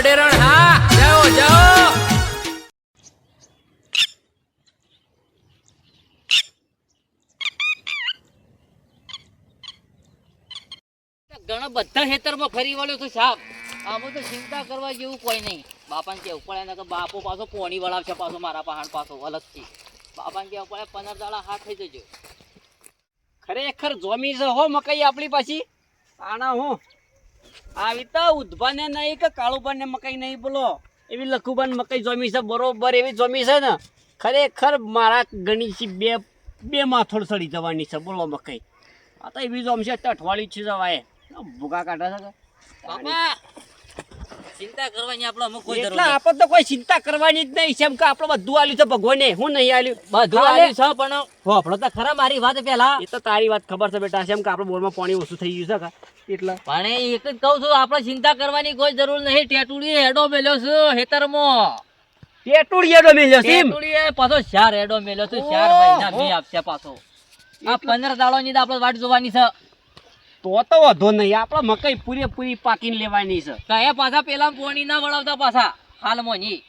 અડેરણ, હા, જાઓ જાઓ. ઘણા બધા ખેતરમાં ફરી વળ્યો છું સાપ આમાં તો ચિંતા કરવા જેવું કોઈ નહીં. બાપાને કેવું પડે કે બાપો પાછો પોણી વળાવશે પાછો મારા પહાણ પાછો, અલગથી. બાપાને કેવું પડે, પંદર દાડા હાથ થઈ જજો. ખરેખર જોમી છે હો, મકાઈ આપણી પાછી. આના હું આવી તો ઉધબાને નહીં કે કાળુબાને મકાઈ નહીં બોલો. એવી લખુબાન મકાઈ જમી છે બરોબર એવી જમી છે ને. ખરેખર મારા ગણી બે બે માથોડ સડી જવાની છે બોલો મકાઈ. આ તો એવી જોમ છે અઠવાડિયું છે જવાય. ભૂકા કાઢે છે બાપા ચિંતા કરવાની આપણે અમુક કોઈ એટલે આપણે તો કોઈ ચિંતા કરવાની જ નહીં કેમ કે આપણે બધું આલ્યું છે ભગવાને. હું નહીં આલ્યું? બધું. છે પણ આપણો તો ખરા મારી વાત પહેલા. એ તો તારી વાત ખબર છે બેટા કેમ કે આપણે બોરમાં પાણી ઓછું થઈ ગયું છે એટલે પણ એક જ કહું છું આપણે ચિંતા કરવાની કોઈ જરૂર નહીં. ટેટુડી હેડો મેલ્યો છે હેતરમાં હેડો મેલ્યો છે ટેટુડી ટેટુડીએ પાછો ચાર હેડો મેલ્યો છે ચાર. મહિના મે આપશે પાછો. આ પંદર દાડોની તો આપણે વાટ જોવાની છે. તો તો વધો નહીં આપણે મકાઈ પૂરેપૂરી પાકીને લેવાની છે. કયા પાછા પેલા પોણી ના વળાવતા પાછા હાલમાં ની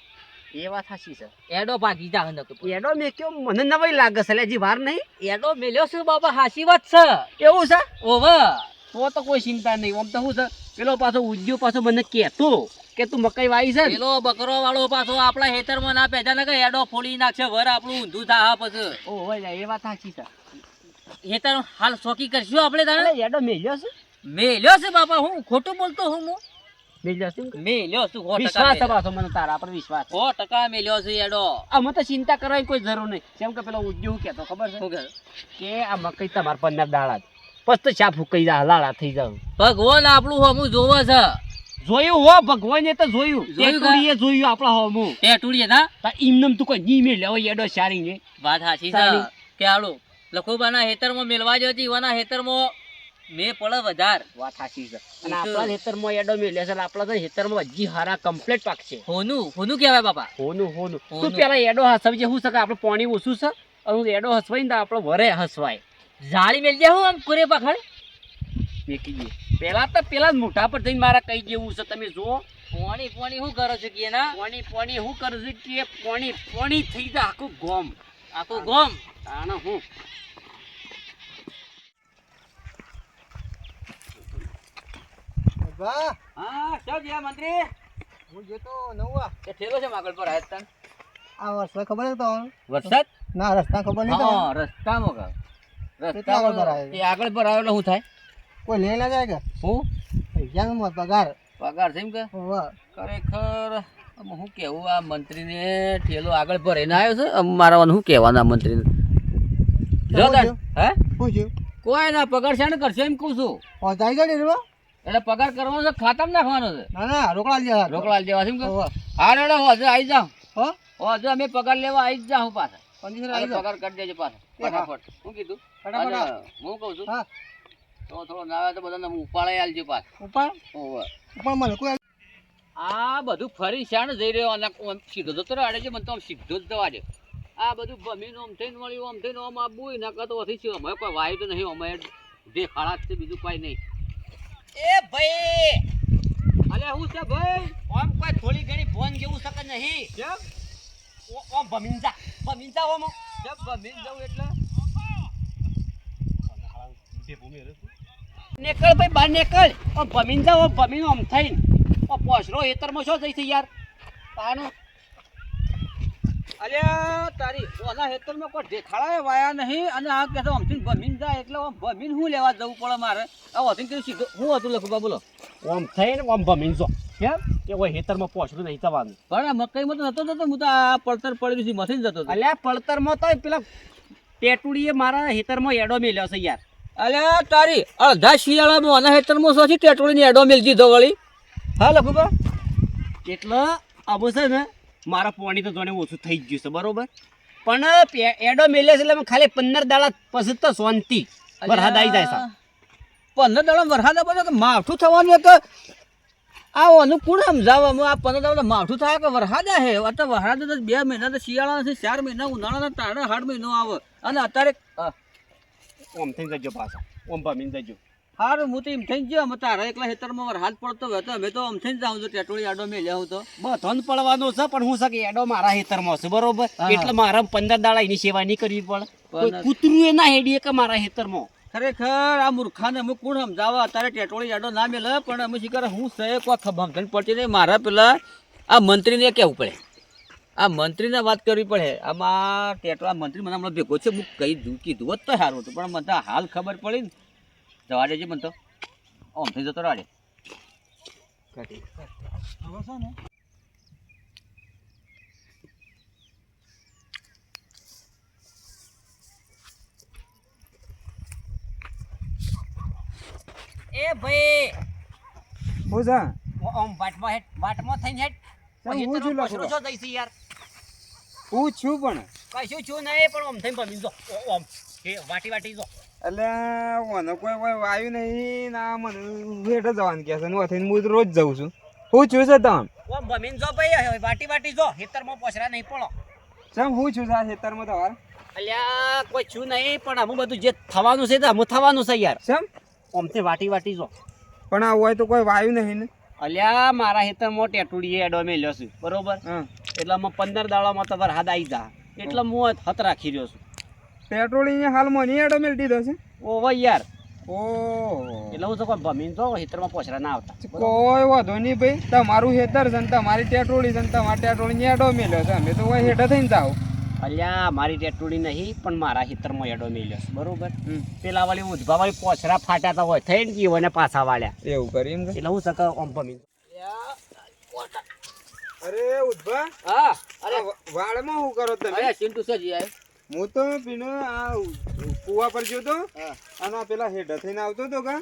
એ વાત સાચી છે. એડો ભાગી જા હનક એડો મેં કેવો મને નવાઈ લાગે છે લેજી વાર નહીં. એડો મેલ્યો છે બાબા હાસી વાત છે. એવું છે? ઓવર તો તો કોઈ ચિંતા નહીં. આમ તો શું છે? પેલો પાછો ઉજ્યો પાછો મને કહેતો. કે તું મકાઈ વાવી છે પેલો બકરો વાળો પાછો આપણા હેતરમાં ના પેજા ને કે એડો ફોડી નાખશે વર આપણું ઊંધું થા પછી. ઓ હોય એ વાત સાચી છે. હેતર હાલ શોકી કરશું આપણે તારે એડો મેલ્યો છે? મેલ્યો છે બાપા હું ખોટું બોલતો હું હું? મેલ્યો છે મેલ્યો છું સો વિશ્વાસ છે પાછો મને તારા પર વિશ્વાસ સો ટકા મેલ્યો છે એડો. આમાં તો ચિંતા કરવાની કોઈ જરૂર નહીં. કેમ કે પેલો ઉદ્યોગ કેતો કહેતો ખબર છે? કે આ મકાઈ તમારા પંદર દાડા. પછી તો ચા ફૂકાઈ જા લાળા થઈ જાવ ભગવાન આપણું હમું જોવે છે. જોયું હો ભગવાને તો જોયું. ટેટુડીએ જોયું આપણા હોમું. ટેટુડીએ ના તા ઇમનમ તું કોઈ નીમે મેલે હવે એડો સારી ને. વાત સાચી છે. કે આળો લખોબાના હેતરમાં મેલવા જો ઈવાના હેતરમાં મેં પડે વધાર. વાત સાચી છે. અને આપણા ખેતરમાં એડો મેલે છે આપણા તો હેતરમાં હજી હારા કમ્પ્લીટ પાક છે. હોનું હોનું કહેવાય બાપા. હોનું હોનું. તું. પેલા એડો હસવજે શું શકે આપણે પાણી ઓછું છે? અને એડો હસવાય ને તો આપણો વરે હસવાય. જાળી મેલ જાવ આમ કુરે પાખડ. મેકી દે. પેલા તો પેલા મોઢા પર જઈને મારા કઈ જેવું છે તમે જુઓ. પોણી પોણી શું કરો છો કે ના? પોણી પોણી શું કરો છો કે પોણી પોણી થઈ જાય આખું ગોમ. આખું ગોમ? આનો હું? હા શું છે મંત્રી? હું જોતો નવા. એ ઠેલો છે માગળ પર આયતન આ વર્ષ ખબર નતો તો વરસાદ? ના રસ્તા ખબર નહીં હા રસ્તામાં કેટલા આગળ એ આગળ આવ્યો એટલે શું થાય? કોઈ લઈ ના જાય કે હું પૈસાનો મત પગાર? પગાર છે એમ કે? ખરેખર હું કેવું આ મંત્રીને ઠેલો આગળ ભરાઈને આવ્યો છે? મારા શું કહેવાના મંત્રીને? જો? હે? પૂછ્યું. કોઈ ના પગાર છે ને કરશે એમ કહું છું. પહોંચાઈ ને એટલે પગાર કરવાનો છે ખાતામાં નાખવાનો છે. ના ના રોકડા લે રોકડા જેવા છે એમ કે. હા રેડો હજુ આવી જાઉં. હો? હજુ અમે પગાર લેવા આવી જ જાઉં પાછા. પંદર આવી પગાર કરી દેજો પાછા. ફટાફટ. શું કીધું? ફટાફટ હું. કહું છું? હા. તો થોડો ના આવે તો બધાને ઉપાડે આલજો પાછ. ઉપાડ? ઓવે. ઉપર મને કોઈ આ બધું ફરી શાણ જઈ રહ્યો અને સીધો જતો રહ્યો છે મને તો આમ સીધો જ જવા દે. આ બધું ભમીને આમ થઈને મળ્યું આમ થઈને આમ આબુ ના કરતો વધી છે અમે કોઈ વાયુ તો નહીં અમે દેખાડા જ છે બીજું કોઈ નહીં. એ ભાઈ! અલે હું છે ભાઈ? આમ કોઈ થોડી ઘણી ફોન જેવું શકે નહીં. કેમ? ઓમ ભમીંજા ભમીંજા ઓમ કેમ ભમીને જવું એટલે? નીકળ ભાઈ, બહાર નીકળ. ઓ ભમીંજા ઓ ભમીન, ઓમ થઈને. ઓ પોસરો હેતરમાં શું થઈ છે યાર? તાનું અલ્યા તારી ઓના હેતરમાં કોઈ દેખાડાય વાયા નહીં અને આ કહેતો અમથી ભમીન જાય એટલે આમ ભમીન હું લેવા જવું પડે મારે? આ વધી કીધું સીધું. હું હતું લખુબા બોલો. ઓમ થઈને ઓમ ભમીંજો કેમ? કે હેતરમાં પોસરું નહીં થવાનું. પણ આ મકાઈમાં તો નતો જતો હું તો આ પડતર પડેલું છે મથી જતો અલ્યા પડતરમાં તો પેલા ટેટુડીએ મારા હેતરમાં એડો મેલ્યો છે યાર. અલ્યા તારી અડધા શિયાળામાં ઓના હેતરમાં શું છે એડો મેલ દીધો વળી. હા લખુબા એટલે અબો છે ને મારા પાણી તો જોને ઓછું થઈ ગયું છે બરોબર? પણ એડો મેલ્યો છે એટલે ખાલી પંદર દાડા પછી તો શાંતિ વરસાદ આવી જાય છે. પંદર દાડા વરસાદ આવે તો માવઠું થવાનું એક આ ઓનું કોણ સમજાવવામાં આ પંદર દાડા માઠું થાય કે વરસાદ હે? અત્યારે વરસાદ તો બે મહિના તો શિયાળા છે ચાર મહિના ઉનાળાના તારે હાડ મહિનો આવે. અને અત્યારે ઓમ થઈ જજો પાછા. ઓમ ભમીને જજો. હારું હું તો એમ થઈને ગયો અમે તારા એકલા ખેતરમાં વરસાદ પડતો હોય તો અમે તો આમ થઈને જાઉં છું ટેટોળી આડો મેં લેવું તો. બધોન પડવાનો છે પણ હું શકે એડો મારા હેતરમાં છે બરોબર? એટલે મારા પંદર દાડા એની સેવા નહીં કરવી પડે. કોઈ કૂતરું એ ના હેડીએ કે મારા હેતરમાં ખરેખર આ મૂર્ખાને અમુક કોણ સમજાવવા અત્યારે ટેટોળી જાડો ના મેલે, પણ અમે શીખર હું સહે કોઈ ખબર સમજણ પડતી નહીં. મારા પેલા આ મંત્રીને કહેવું પડે. આ મંત્રીને વાત કરવી પડે. આમાં ટેટોળા મંત્રી મને હમણાં ભેગો છે, હું કહી દઉં કીધું હોત તો સારું હતું, પણ મને હાલ ખબર પડી ને. જવા દેજે મને તો. ઓમ થઈ જતો રાડે. એ ભાઈ હું છે ઓમ વાટમાં હેઠ વાટમાં થઈને હેઠ. હું છું લખું. છો જઈશી યાર. હું છું પણ. કશું છું નહીં પણ ઓમ થઈને ભમી જો ઓ, આમ. એ વાટી વાટી જો. એટલે મને કોઈ કોઈ વાયુ નહીં ના મને ભેટ જવાનું કહે છે ને થઈને હું તો રોજ જઉં છું. હું છું છે તમ? ઓમ બમીન જો ભાઈ વાટી વાટી જો. ખેતરમાં પોસરા નહીં પડો. સમ હું છું સા ખેતરમાં તમારે? અલ્યા કોઈ છું નહીં પણ અમુક બધું જે થવાનું છે તે અમુક થવાનું છે યાર. ચમ? આમથી વાટી વાટી જો. પણ આ હોય તો કોઈ વાયુ નહીં ને. અલ્યા મારા હેતરમાં ટેટુડીએ એડો મેલ્યો છું બરોબર? એટલે અમે પંદર દાડામાં તો વરસાદ આવી જા. એટલે હું હત રાખી રહ્યો છું. પેટ્રોલ હાલમાં નહીં એડો મેળ દીધો છે? ઓહો યાર. એટલે હું તો કોઈ ભમીને તો હેતરમાં પોછરા ના આવતા. કોઈ વાંધો નહીં ભાઈ. તમારું હેતર છે ને તમારી ટેટોળી છે ને તમારી ટેટોળી એડો મેલ્યો છે. અમે તો હેઠ થઈને જાવ અલ્યા મારી ટેટુડી નહીં પણ મારા હેતરમાં એડો મેલ્યો છે બરોબર? પેલા વાળી ઉધભા વાળી પોછરા ફાટ્યા તા હોય થઈને ગઈ હોય ને પાછા વાળ્યા. એવું કરી એમ કે? એટલે હું સકા ઓમ ભમી અરે ઉદ્ભા હા અરે. વાળમાં શું કરો તમે? અરે ચિંટુ છે જી આય. હું તો પીનો આ કુવા પર ગયો તો અને પેલા હેડા થઈને આવતો તો કા?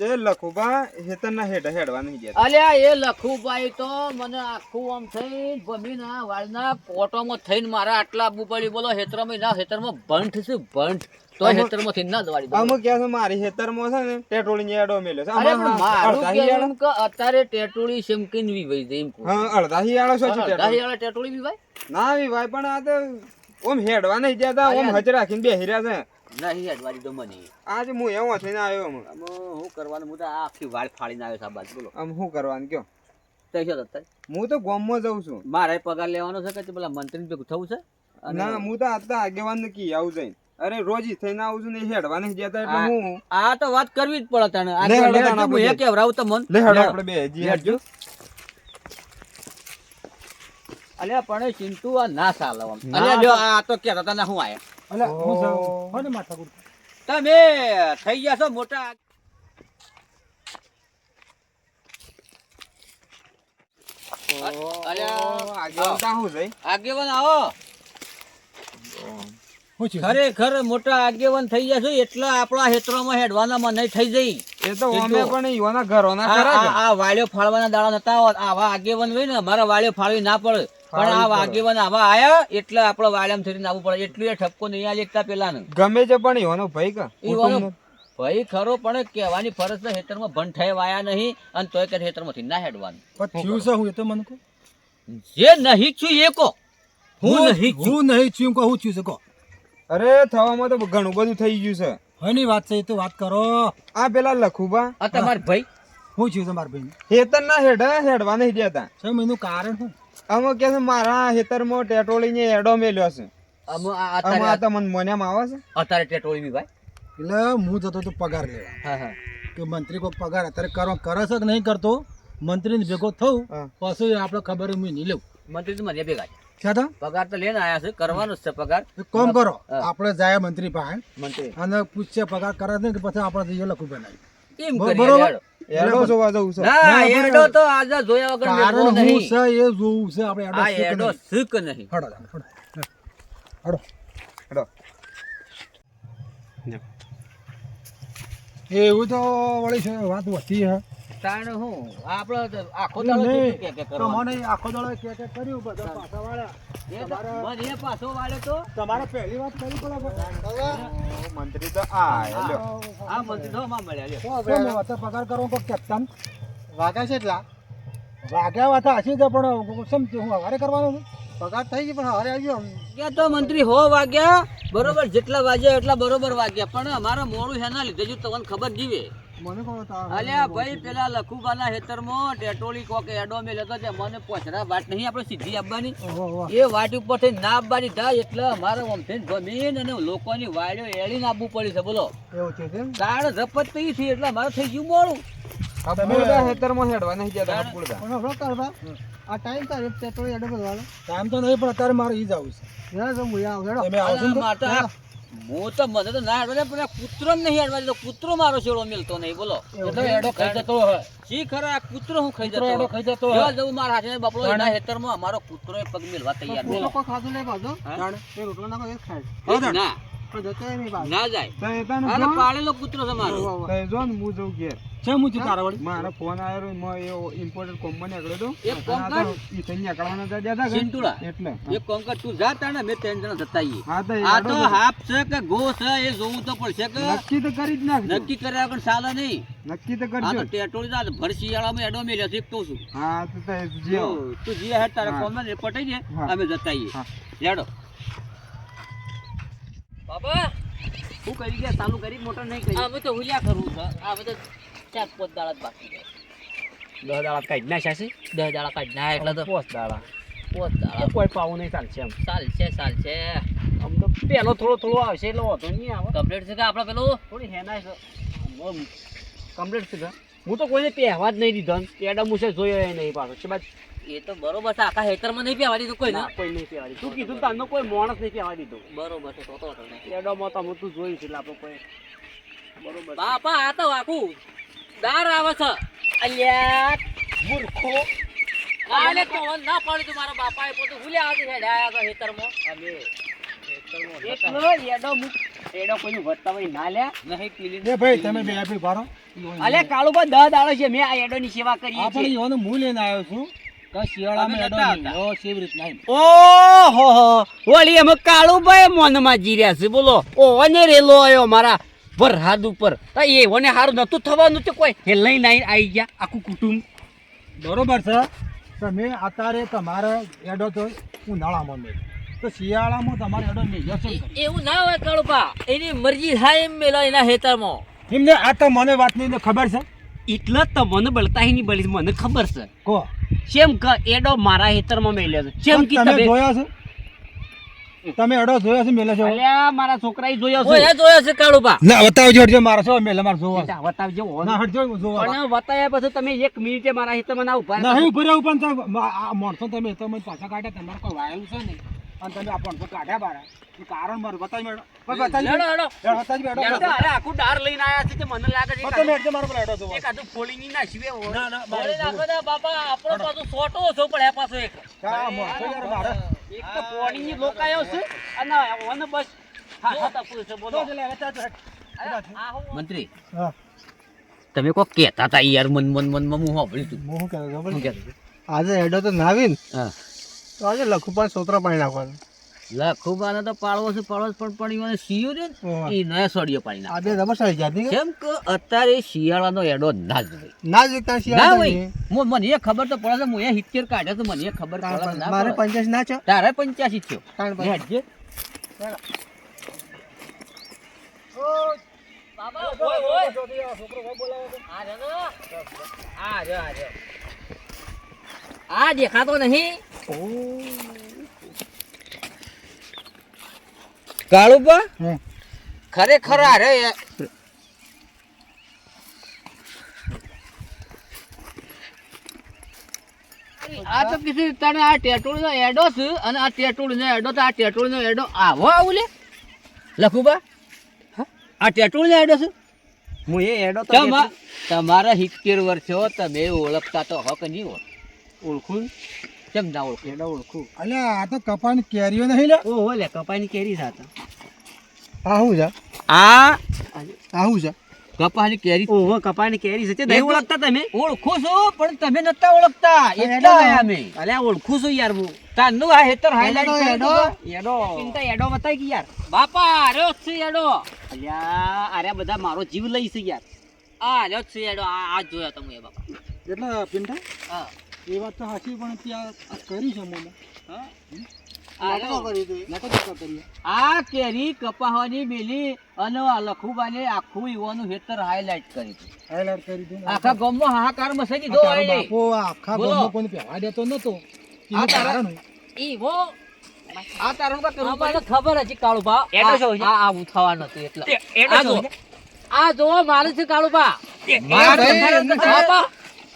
તે લખુબા હેતરના હેઠ હેડવા નહીં ગયા અલ્યા એ લખુભાઈ તો મને આખું આમ થઈને ભમીના વાળના કોટોમાં થઈને મારા આટલા આબુ બોલો હેતરમાં ના હેતરમાં ભંઠ છે ભંઠ તો હેતરમાંથી ના દવાડી અમે ક્યાં છે મારી હેતરમાં છે ને પેટ્રોલિંગ એડો મેલ્યો છે અરે મારું એમ કે અત્યારે ટેટોળી શેમકીને વીવાઈ દે એમ. હા અડધા હિયાળો છે અડધા ટેટોળી? હિયાળા ટેટોળી વીવાય? ના વી ભાઈ પણ આ તો ઓમ હેડવા નહીં જતા ઓમ અરે. હજ રાખીને બેહી રહ્યા છે નહીં અડવાડી તો મને. આજ હું એવો થઈને આવ્યો આમ હું કરવાનું હું તો આ આખી વાળ ફાડીને આવ્યો છું બોલો આમ શું કરવાનું કયો તઈ છો થતા? હું તો ગામમાં જઉં છું મારે પગાર લેવાનો છે કે પેલા મંત્રી ભેગું થવું છે ના હું તો આટલા આગેવાન કી આવું જઈને અરે રોજી થઈને આવું છું ને હેડવાની જતા એટલે હું આ તો વાત કરવી જ પડે તને આ હું એ પછી. તો મન લે હેડો આપણે બે જી હેડજો. અલ્યા પણ ચિંતુ આ ના. ના અલ્યા જો આ તો હું હતા ને હું ઓહો. તમે થઈ ગયા છો મોટા. આગેવાન. તા હું જઈ? આગેવાન આવો. ખરેખર મોટા આગેવાન થઈ ગયા છો એટલા આપણા હેતરોમાં હેડવાનામાં નહીં થઈ જઈ. એ તો અમે પણ યુવાના ઘરોના આ- વાળ્યો ફાળવાના દાડા નતા હોત. આવા આગેવાન હોય ને અમારા વાળ્યો ફાળવી ના પડે. પણ આ આગેવાન આવા આયા એટલે આપણે વાળ્યામ થઈને આવવું પડે. એટલું એ ઠપકો નહીં આલે એકતા પેલા ગમે છે પણ ઈવાનો ભાઈ કા? ઈવાનો ભાઈ ખરો પણ કહેવાની ફરજ છે હેતરમાં ભંઠાય વાયા નહીં અને તોય કે હેતરમાંથી ના હેડવાનું. થયું છે હું એ તો મને કહો. જે નહીં છું એ કો હું નહીં છું હું નહીં છું કહું છું છે કહો. અરે થવામાં તો ઘણું બધું થઈ ગયું છે. હની વાત છે એ તો વાત કરો. આ પેલા લખુબા આ તમાર ભાઈ? હું છું તમારા ભાઈ હેતર ના હેડા હેડવા નહીં દેતા. સાહેબ એનું કારણ શું? અમે કે છે મારા હેતરમાં ટેટોળી ને એડો મેલ્યો છે. અમે આ આમાં મને અત્યારે આવે છે? અત્યારે ટેટોળી બી ભાઈ? એટલે હું જતો તો પગાર લેવા. હા હા. કે મંત્રી કોઈ પગાર અત્યારે કરો કરે છે કે નહીં કરતો મંત્રીને ભેગો થવું પછી આપણે ખબર હું નહીં લઉં મંત્રી તો મને ભેગા છે. પગાર તો લઈને આયા છે કરવાનો જ છે પગાર. કોમ કામ કરો આપણે જાય મંત્રી પાસે મંત્રી. અને પૂછશે પગાર કરે છે કે પછી આપણે જઈએ લખું બનાવી એમ બ- કરીએ બરોબર. હેડો. એડો જોવા જવું છે ના ના, તો આજે જોયા વગર કારણ હું છે એ જોવું છે આપણે આ એડો છે નહીં. શીખ નહીં હળો જાઓ, હળો. હળો હેડો. એવું તો વળી છે વાત વધી હે તાણ હું? આપણો આખો દાડો નહીં. કે કે કરવાનું? મને આખો દાડો કે કે કર્યું બધા પાછા વાળા એ પાછો વાળ્યો તો. તમારે પહેલી વાત કરી પડે મંત્રી તો આ. આ મંત્રી તો માં મળ્યા લ્યો. વચ્ચે પગાર કરો કોઈ કેપ્ટન? વાગ્યા છે એટલા. વાગ્યા વાત હશે તો પણ સમજે હું હવારે કરવાનો છું? પગાર થઈ ગઈ પણ હારે આવ્યો કે તો મંત્રી હો વાગ્યા બરોબર જેટલા વાગ્યા એટલા બરોબર વાગ્યા પણ અમારે મોડું હેના લીધે જો તમને ખબર જીવે. અલ્યા ભાઈ પેલા લખુબાના હેતરમાં ટેટોલી કોકે એડો મેલ્યો હતો તે મને પોછરા વાટ નહીં આપણે સીધી આપવાની. એ વાટ ઉપર થઈ ના આપવાની થાય એટલે અમારે આમથી જમીન અને લોકોની વાડીઓ એળીને આપવું પડી છે બોલો. એવું છે તેમ? તાળ રપત થઈ છે એટલે અમારે થઈ ગયું મોડું. હપુડદા હેતરમાં હેડવા નહીં જતા આ ટાઈમ તારે એડો ટાઈમ તો નહીં પણ અત્યારે મારે ઈ જ આવું છે. તમે આવશો? મારે હું તો મને તો ના હેડવા દે, પણ કૂતરો ને નહીં હેડવા દેતો કૂતરો મારો શેડો મિલતો નહીં બોલો. એટલે એડો ખાઈ જતો હોય. શી ખરા કૂતરો હું ખાઈ જતો એડો ખાઈ જતો હોય. જવું મારા હાથે બપલો એના હેતરમાં અમારો કૂતરો પગ મિલવા તૈયાર પોતે ખાધું નહીં પાછો? એ રોટલો નાખો ખાય. ના. પણ જતો એ નહીં પાછો ના જાય. તો એ તને અરે પાળેલો કૂતરો છે મારો. વાહ, વાહ. તો એ જો ને હું જઉં ઘેર. છે હું? છું તારા વળી? મારો ફોન આવ્યો એમાં એ ઇમ્પોર્ટન્ટ કોમ્બો નીકળ્યો તો. એક કોમ અને આ તો ઈ થઈને નીકળવાના હતા જ્યાં હતા સિંટુડા. એટલે એક કોમ તું જા તાણે મેં ત્રણ જણા જતા આવીએ હા તો એ આ તો તો. હાફ છે કે ગો છે એ જોવું તો પડશે કે નક્કી તો કરી જ નાખજો. નક્કી કર્યા વગર ચાલે નહીં. નક્કી તો આ તો ટેટોળી જા ભર શિયાળામાં એડો મેલ્યો છે કહું છું હા તો તો એ તું જે હેડ તારા હા. કોમમાં રિપોર્ટ થઈ જાય અમે જતા લેડો બાબા. હું કરી ગયા ચાલુ કરી મોટર નહીં કરી. હવે તો હુલ્યા કરવું છે. આ બધા ચાર પાંચ દાડા જ બાકી છે. દસ દાડા કાઢી નાખ્યા છે? દસ દાડા કાઢી ના એટલે તો પોસ દાડા. પાંચ દાડા. કોઈ પાવું નહીં ચાલશે એમ. ચાલશે ચાલશે. આમ તો પેલો થોડો થોડો આવશે એટલે વાંધો નહીં આવે. કમ્પ્લીટ છે કે આપણે પેલું? થોડી હે છે. કમ્પ્લીટ છે કે? હું તો કોઈને પહેવા જ નહીં દીધો પેડા મુસે જોયો એ નહીં પાછો. છે બાદ એ તો બરોબર છે. આખા હેતરમાં નહીં પહેવા દીધું કોઈ ના, કોઈ નહીં પહેવા દીધું. તું કીધું તારનો કોઈ માણસ નહીં પહેવા દીધું. બરોબર છે તો તો. પેડામાં તો હું તું જોઈ છે એટલે આપણે કોઈ બરોબર બાપા આ તો આખું દાર આવે છે. અલ્યા મૂર્ખો. કાલે તો ના પાડી તું મારા બાપાએ પોતે ભૂલ્યા હતી હેડ આયા તો હેતરમાં અમે એટલો એડો મુક એડો કોઈનું ભાઈ ના લે. નહીં પીલી એ ભાઈ તમે બે આપી ભારો અલે કાળુ બા દહ દાડો છે મેં આ એડોની સેવા કરી છે. આપણે યોનો હું લઈને આવ્યો છું? કે શિયાળામાં એડો નહીં? એમ. ઓહો વળી એમ મોનમાં જીર્યા છે બોલો. ઓને રેલો આવ્યો મારા વરહાદ ઉપર. તો એ ઓને હારું નતું થવાનું તો કોઈ હે લઈને આવી ગયા આખું કુટુંબ. બરોબર છે. તમે અત્યારે તમારે એડો તો ઉનાળામાં મેં તો શિયાળામાં તમારે એડો નહીં જશે એવું ના હોય કળપા. એની મરજી થાય એમ મેલો એના હેતરમાં. એમને આ તો મને વાતની નહીં ખબર છે? એટલે તો મને બળતાહી નહીં બળી મને ખબર છે. કો. કેમ કે એડો મારા હેતરમાં મેલ્યો છે. કેમ કે તમે જોયા છે? તમે એડો જોયો છે મેલે છો? અલ્યા મારા છોકરાએ જોયો છે. ઓય જોયો છે કાળુપા. ના બતાવજો હટજો મારા છો મેલે માર જોવા બતાવજો. ના હટજો જોવા અને બતાયા પછી તમે એક મિનિટે મારા હિતમાં ના ઊભા નહીં ઉપર આવું પણ તો મા- આ માણસો તમે તો મને પાછા કાઢ્યા તમારે કોઈ વાયેલું છે નહીં. અને તમે આ માણસો કાઢ્યા બારા. એ કારણ મારું. બતાવી મેડો બતાવી હેડો હેડો. હેડો, બતાવી મેળો. અરે આખું ડાર લઈને આયા છે તે મને લાગે છે બતાવી મેળો, મારો પેલો હેડો જોવા. એક આધું ફોડી ની નાખી બે ના, ના, મારે નાખો ને બાપા આપણો પાછો સોટો ઓછો પડે આ પાછો એક. આ માણસો યાર મારે. એક તો પોણી ની લોકાયો છે અને ઓને બસ. હા હા. તપુ છે બોલો. જો, લે, હવે ચાલ, ચાલ. આ હું મંત્રી. હા, તમે કોક કેતા હતા યાર મન મન મન મન હું તું. હું શું કહેતો હતો ખબર શું છે? કહેતો હતો? આજે હેડો તો ના આવી ને હા. તો આજે લખું સોતરા પાણી નાખવાનું. લખુબાને તો પાળવો છે પાળવો પણ પણ મને સીયો છે ને, નય સડિયો પાડી નાખે. આ બે રમસાઈ જાતી કે? કેમ કે અત્યારે શિયાળાનો એડો ના જ હોય. ના જ વિકતા ના શિયાળા હોય. હું મને એ ખબર તો પડે છે હું એ હિત્તેર કાઢ્યો તો મને એ ખબર પડે છે, ના મારે પડે. પંચાસ ના છો? તારે પંચ્યાસી થયો. ત્રણ લે પંચાસ. બાબા ઓય ઓય. આ રે આ રે આ રે આ દેખાતો નહીં. કાળુબા ખરેખર આ રે. આ તો કીધું તને આ ટેટોળ નો એડો છે અને આ ટેટોળ નો એડો તો આ ટેટોળ નો એડો આવો આવું લે. લખુબા આ ટેટોળ નો એડો છે? હું એ એડો તમારા સિત્તેર વર્ષો તમે ઓળખતા તો હક નહીં ઓળખું? કેમ ના ઓળખું? એડો ઓળખું? અલ્યા આ તો કપાની કેરીઓ નહીં લે? ઓહો લે કપાની કેરી સાથે આ શું છે? આ? આ શું છે? કપાની કેરી. ઓહો કપાની કેરી છે. તે નહીં ઓળખતા તમે? ઓળખો છો પણ તમે નતા ઓળખતા. એટલા આયા મે અલે ઓળખું છું યાર હું. તારનું આ હેતર હાઈલાઈટ એડો, એડો. ચિંતા એડો બતાય કે યાર. બાપા અરે છે એડો અલ્યા અરે બધા મારો જીવ લઈ છે યાર. આ અરે છે એડો આ આ જ જોયો તમે બાપા. એટલે પિંટા? હા. એ વાત તો સાચી પણ ત્યાં આ કરી છે મને આ કેરી કપાવાની બેલી અને આ લખુબાને આખું યુવાનું હેતર હાઈલાઈટ કરી. હાઈલાઈટ કરી દીધું આખા ગામમાં હાહાકાર મચાઈ દીધો બાપો આખા. ગામમાં કોઈને પહેવા દેતો નતો. આ તારણ તારા- ઈ હો. આ તારણ કા કરું અમારે ખબર હતી શું છે? આ આ આવું થવાનું હતું એટલે આ જો આ જોવો મારે છે કાળુભા. મારે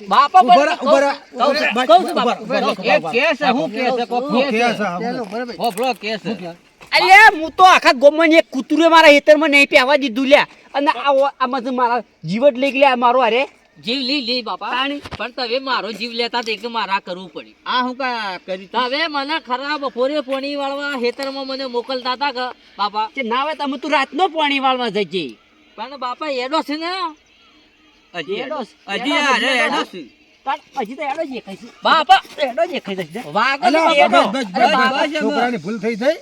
બાપા બાપા ઊભા પણ રહો, ઊભા રહો, કહું છું, બાઈ, કહું છું ઊભા બાપા. રહો, ઊભા રહો, એ કેસ હું કેસ છે, કેસ કેસ છે. છે, હું. હો, બ્રો, કેસ અલ્યા હું તો આખા ગામમાં એક કૂતરું મારા હેતરમાં નહીં પહેવા દીધું લ્યા. અને આમાં મારા જીવટ લઈ ગયા મારો અરે જીવ લઈ લે બાપા. પણ તમે મારો જીવ લેતા તે મારા કરવું પડી. આ હું કા કરી? તમે મને ખરા બપોરે પોણી વાળવા હેતરમાં મને મોકલતા હતા કે બાપા. કે ના આવે તમે તું રાતનો પાણી વાળવા જજે પણ બાપા એડો છે ને. છોકરાની ભૂલ થઈ જાય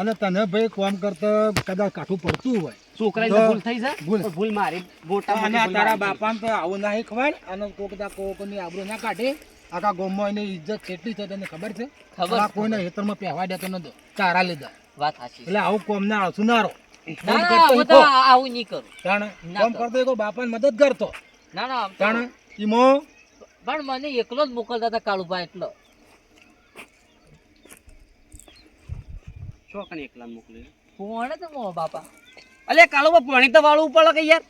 અને તને ભાઈ કોમ કરતા કદાચ કાઠું પડતું હોય. છોકરાની ભૂલ થઈ છે? ભૂલ. ભૂલ મારી. મોટા અને તારા. બાપાને તો આવું ના ખવાય અને કોક દા કોકની આબરૂ ના કાઢે. આખા ગોમમાં એની ઇજ્જત કેટલી છે તને ખબર છે? ખબર કોઈને હેતરમાં પહેવા દેતો નતો તારા લીધા. વાત સાચી એટલે આવું કોમ ના આવશું નારો ના રહો હું તો આવું નહીં કરું. કોમ કરતો બાપાને મદદ કરતો. ના ના તો- તાણે ઈમો પણ મને એકલો જ મોકલતા હતા કાળુભા એટલો. છોકને એકલા મોકલી? કોણે તો મો બાપા? અલે કાળો પાણી તો વાળું પડે કે યાર.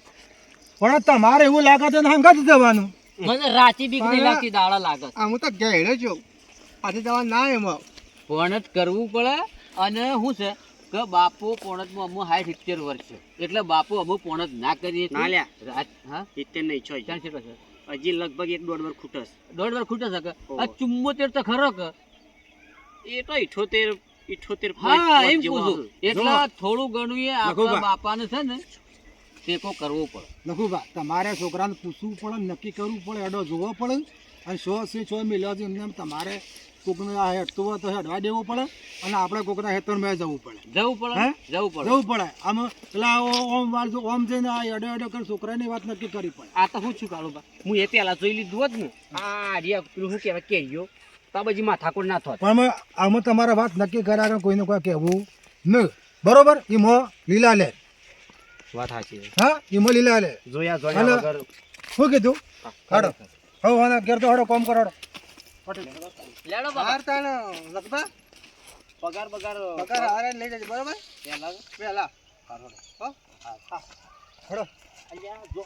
પણ તમારે એવું લાગે છે ને હંગાત જવાનું. મને રાચી બીક નહીં લાગતી દાડા લાગે છે. આમ તો ગેડે જો પાછી જવા ના એમાં પણ જ કરવું પડે અને શું છે? કે બાપુ પોણતમાં અમુ સાઠ સિત્તેર વર્ષ છે. એટલે બાપુ અમુ પોણત ના કરીએ ના લ્યા. હા? સિત્તેર નહીં છો કેટલો હજી લગભગ એક દોઢ વાર ખૂટસ. દોઢ વાર ખૂટસ હકે? આ ચુમ્મોતેર તો ખરો કે? એ તો ઇઠોતેર ઇઠોતેર હા એમ પૂછું. એટલે થોડું ઘણું એ આપણા બાપાને છે ને ટેકો કરવો પડે. લખુભા તમારે છોકરાને પૂછવું પડે નક્કી કરવું પડે એડો જોવો પડે. અને સો સી છો મિલ્યો છે એમને તમારે કોકને આ હેઠતું હોય તો હેઠવા દેવું પડે અને આપણે કોકના હેતર મેં જવું પડે. જવું પડે? જવું પડે. જવું પડે. આમ પેલા ઓમ વાળજો ઓમ જઈને આ એડો એડો કરી છોકરાની વાત નક્કી કરી પડે. આ તો હું છું કાળુબા. હું એ પેલા જોઈ લીધું હોત ને આ રિયા પેલું શું કહેવાય કે તો આ માં ઠાકોર ના થોત. પણ આમાં- તમારા વાત નક્કી કર્યા આગળ કોઈને કોઈ કહેવું નહીં બરોબર? ઈમો લીલા લે. વાત સાચી હા? ઈમો લીલા લે. જોયા જોયા શું કીધું? હાડો. હવે ઘેર તો હાડો કોમ કરો હાડો. લેડો લગભગ. પગાર પગાર. પગાર હારે લઈ જજો બરાબર? પહેલા પહેલા. કરો હો. હા હા. હડો અહીંયા જો.